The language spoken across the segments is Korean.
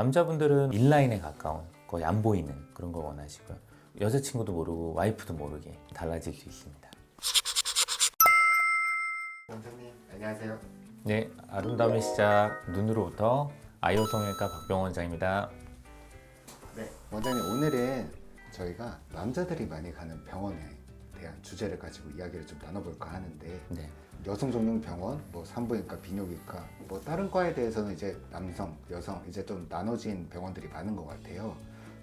남자분들은 인라인에 가까운 거의 안 보이는 그런 걸 원하시고요. 여자친구도 모르고 와이프도 모르게 달라질 수 있습니다. 원장님 안녕하세요. 네, 아름다움의 시작 눈으로부터 아이오 성형외과 박병원 원장입니다. 네 원장님 오늘은 저희가 남자들이 많이 가는 병원에 대한 주제를 가지고 이야기를 좀 나눠볼까 하는데 네. 여성 전문 병원, 뭐 산부인과, 비뇨기과, 뭐 다른 과에 대해서는 이제 남성, 여성 이제 좀 나눠진 병원들이 많은 것 같아요.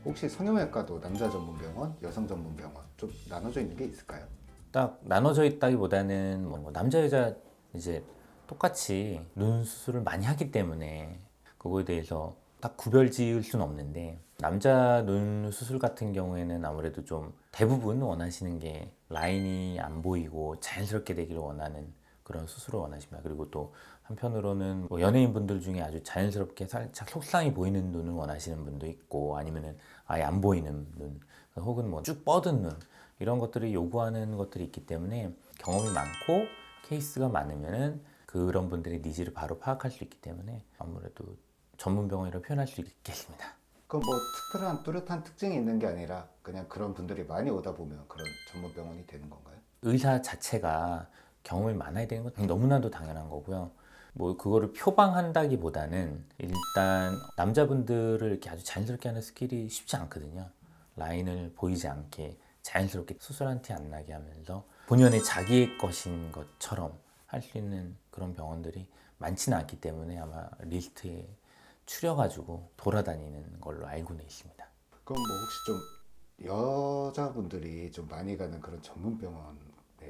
혹시 성형외과도 남자 전문 병원, 여성 전문 병원 좀 나눠져 있는 게 있을까요? 딱 나눠져 있다기보다는 뭐 남자 여자 이제 똑같이 눈 수술을 많이 하기 때문에 그거에 대해서 딱 구별 지을 수는 없는데 남자 눈 수술 같은 경우에는 아무래도 좀 대부분 원하시는 게 라인이 안 보이고 자연스럽게 되기를 원하는 그런 수술을 원하십니다. 그리고 또 한편으로는 뭐 연예인 분들 중에 아주 자연스럽게 살짝 속상이 보이는 눈을 원하시는 분도 있고 아니면은 아예 안 보이는 눈 혹은 뭐 쭉 뻗은 눈 이런 것들을 요구하는 것들이 있기 때문에 경험이 많고 케이스가 많으면은 그런 분들의 니즈를 바로 파악할 수 있기 때문에 아무래도 전문 병원이라고 표현할 수 있겠습니다. 그럼 뭐 특별한 뚜렷한 특징이 있는 게 아니라 그냥 그런 분들이 많이 오다 보면 그런 전문 병원이 되는 건가요? 의사 자체가 경험이 많아야 되는 건 너무나도 당연한 거고요. 뭐 그거를 표방한다기보다는 일단 남자분들을 이렇게 아주 자연스럽게 하는 스킬이 쉽지 않거든요. 라인을 보이지 않게 자연스럽게 수술한 티 안 나게 하면서 본연의 자기의 것인 것처럼 할 수 있는 그런 병원들이 많지는 않기 때문에 아마 리스트에 추려가지고 돌아다니는 걸로 알고는 있습니다. 그럼 뭐 혹시 좀 여자분들이 좀 많이 가는 그런 전문 병원의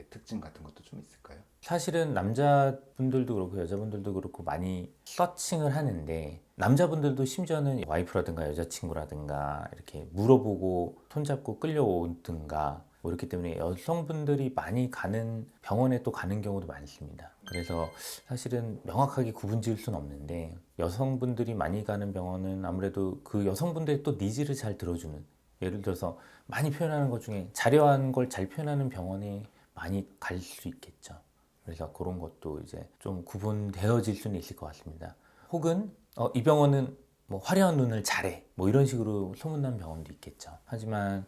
특징 같은 것도 좀 있을까요? 사실은 남자분들도 그렇고 여자분들도 그렇고 많이 서칭을 하는데 남자분들도 심지어는 와이프라든가 여자친구라든가 이렇게 물어보고 손잡고 끌려오든가 뭐 이렇기 때문에 여성분들이 많이 가는 병원에 또 가는 경우도 많습니다. 그래서 사실은 명확하게 구분 지을 수는 없는데 여성분들이 많이 가는 병원은 아무래도 그 여성분들의 또 니즈를 잘 들어주는 예를 들어서 많이 표현하는 것 중에 자려한 걸 잘 표현하는 병원에 많이 갈 수 있겠죠. 그래서 그런 것도 이제 좀 구분되어질 수는 있을 것 같습니다. 혹은 어, 이 병원은 뭐 화려한 눈을 잘해 뭐 이런 식으로 소문난 병원도 있겠죠. 하지만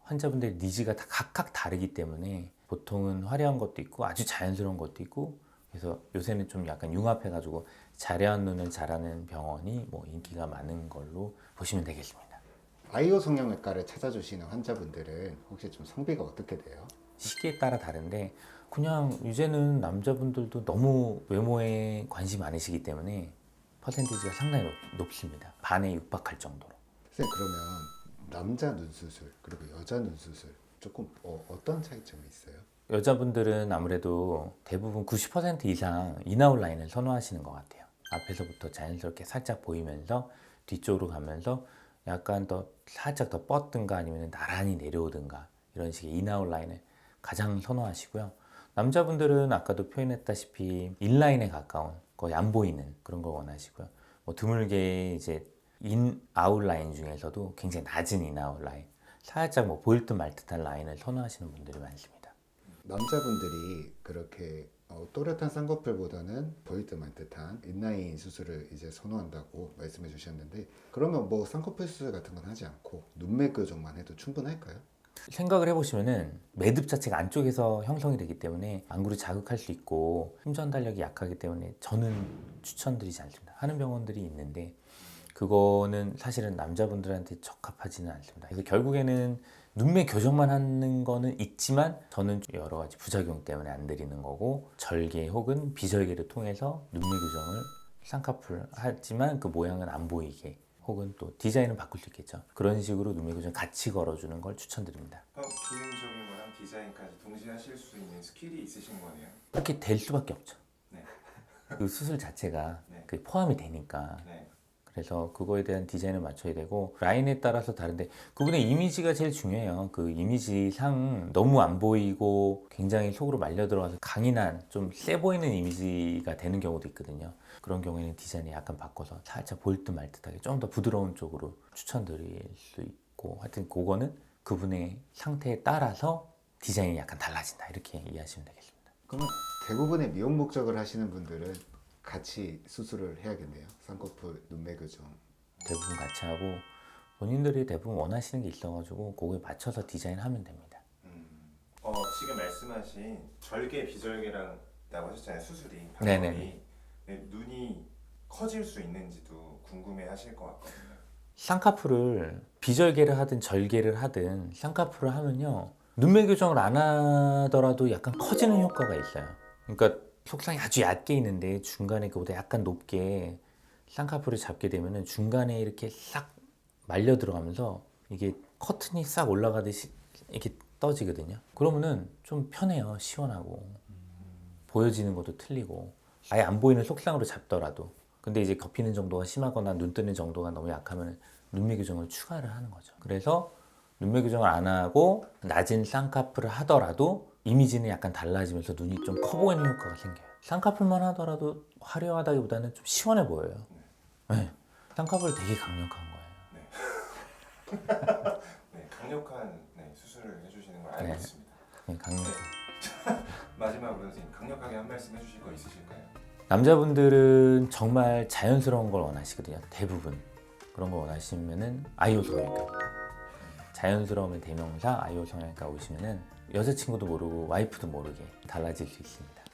환자분들의 니즈가 다 각각 다르기 때문에 보통은 화려한 것도 있고 아주 자연스러운 것도 있고 그래서 요새는 좀 약간 융합해가지고 자려한 눈을 잘하는 병원이 뭐 인기가 많은 걸로 보시면 되겠습니다. 아이오 성형외과를 찾아주시는 환자분들은 혹시 좀 성비가 어떻게 돼요? 시기에 따라 다른데 그냥 이제는 남자분들도 너무 외모에 관심 많으시기 때문에 퍼센티지가 상당히 높, 습니다 반에 육박할 정도로. 선생님 그러면 남자 눈 수술 그리고 여자 눈 수술 조금 어, 어떤 차이점이 있어요? 여자분들은 아무래도 대부분 90% 이상 인아웃 라인을 선호하시는 것 같아요. 앞에서부터 자연스럽게 살짝 보이면서 뒤쪽으로 가면서 약간 더 살짝 더 뻗든가 아니면 나란히 내려오든가 이런 식의 인아웃 라인을 가장 선호하시고요. 남자분들은 아까도 표현했다시피 인라인에 가까운 거의 안 보이는 그런 걸 원하시고요. 뭐 드물게 이제 인 아웃 라인 중에서도 굉장히 낮은 인 아웃 라인, 살짝 뭐 보일 듯 말 듯한 라인을 선호하시는 분들이 많습니다. 남자분들이 그렇게 어, 또렷한 쌍꺼풀보다는 보일 듯만 듯한 인라인 수술을 이제 선호한다고 말씀해 주셨는데 그러면 뭐 쌍꺼풀 수술 같은 건 하지 않고 눈매 교정만 해도 충분할까요? 생각을 해보시면은 매듭 자체가 안쪽에서 형성이 되기 때문에 안구를 자극할 수 있고 힘 전 달력이 약하기 때문에 저는 추천드리지 않습니다. 하는 병원들이 있는데 그거는 사실은 남자분들한테 적합하지는 않습니다. 그래서 결국에는 눈매 교정만 하는 거는 있지만 저는 여러 가지 부작용 때문에 안 드리는 거고 절개 혹은 비절개를 통해서 눈매 교정을 쌍꺼풀 하지만 그 모양은 안 보이게 혹은 또 디자인은 바꿀 수 있겠죠. 그런 식으로 눈매 교정 같이 걸어주는 걸 추천드립니다. 어, 기능적인 거랑 디자인까지 동시에 하실 수 있는 스킬이 있으신 거네요. 그렇게 될 수밖에 없죠. 네. 그 수술 자체가 네. 그 포함이 되니까 네. 그래서 그거에 대한 디자인을 맞춰야 되고 라인에 따라서 다른데 그분의 이미지가 제일 중요해요. 그 이미지 상 너무 안 보이고 굉장히 속으로 말려 들어가서 강인한 좀 세 보이는 이미지가 되는 경우도 있거든요. 그런 경우에는 디자인을 약간 바꿔서 살짝 보일 듯말 듯하게 좀 더 부드러운 쪽으로 추천드릴 수 있고 하여튼 그거는 그분의 상태에 따라서 디자인이 약간 달라진다 이렇게 이해하시면 되겠습니다. 그러면 대부분의 미용 목적을 하시는 분들은 같이 수술을 해야겠네요. 쌍꺼풀 눈매 교정 대부분 같이 하고 본인들이 대부분 원하시는 게 있어가지고 그거에 맞춰서 디자인하면 됩니다. 음. 어, 지금 말씀하신 절개 비절개라고 하셨잖아요. 수술이. 방법이 네, 눈이 커질 수 있는지도 궁금해하실 것 같거든요. 쌍꺼풀을 비절개를 하든 절개를 하든 쌍꺼풀을 하면요 눈매 교정을 안 하더라도 약간 커지는 효과가 있어요. 그러니까 속상이 아주 얕게 있는데 중간에 그보다 약간 높게 쌍꺼풀을 잡게 되면은 중간에 이렇게 싹 말려 들어가면서 이게 커튼이 싹 올라가듯이 이렇게 떠지거든요. 그러면은 좀 편해요. 시원하고 보여지는 것도 틀리고 아예 안 보이는 속상으로 잡더라도 근데 이제 덮이는 정도가 심하거나 눈 뜨는 정도가 너무 약하면 눈매 교정을 추가를 하는 거죠. 그래서 눈매 교정을 안 하고 낮은 쌍꺼풀을 하더라도 이미지는 약간 달라지면서 눈이 좀 커 보이는 효과가 생겨요. 쌍꺼풀만 하더라도 화려하다기보다는 좀 시원해 보여요. 네. 쌍꺼풀 되게 강력한 거예요. 네, 강력한 네, 수술을 해주시는 걸 알고 네. 있습니다. 네, 강력. 마지막으로 선생님 강력하게 한 말씀 해주실 거 있으실까요? 남자분들은 정말 자연스러운 걸 원하시거든요. 대부분 그런 걸 원하시면은 아이오 성형외과 자연스러움의 대명사 아이오 성형외과 오시면은 여자친구도 모르고 와이프도 모르게 달라질 수 있습니다.